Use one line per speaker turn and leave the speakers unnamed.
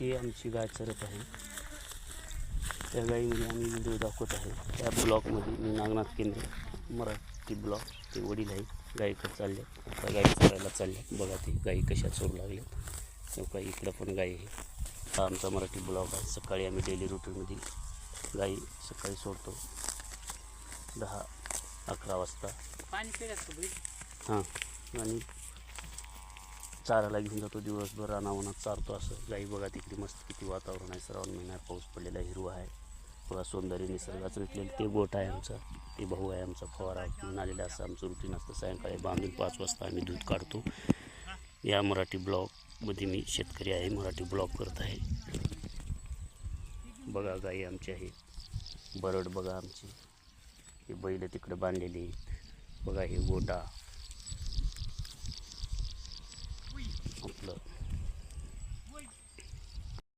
ही आमची गाय चरत आहे. त्या गाईमध्ये आम्ही व्हिडिओ दाखवत आहे. त्या ब्लॉकमध्ये मी नागनाथ केंद्र मराठी ब्लॉक ते वडील आहे गाईकडे चालले आता गाई चरायला चालल्या बघा ते गाई कशा चोरू लागल्यात तेव्हा इकडं पण गाई आहे. हा आमचा मराठी ब्लॉग आहे. सकाळी आम्ही डेली रुटीनमध्ये गाई सकाळी सोडतो. दहा अकरा वाजता. हां आणि चाराला घेऊन जातो दिवसभर रानावनात चारतो असं. गाई बघा तिकडे मस्त किती वातावरण आहे. श्रावण महिन्यात पाऊस पडलेला हिरवा आहे. बघा सौंदर्य निसर्गाचं इथलेलं ते गोट आहे आमचा. ते भाऊ आहे आमचा फवारा घेऊन आलेला असं आमचं रुटीन असतं. सायंकाळी बांधून पाच वाजता आम्ही दूध काढतो. या मराठी ब्लॉगमध्ये मी शेतकरी आहे. मराठी ब्लॉग करत आहे. बघा गाई आमची आहे. बरड बघा आमची. हे बैल तिकडे बांधलेली बघा हे गोटा.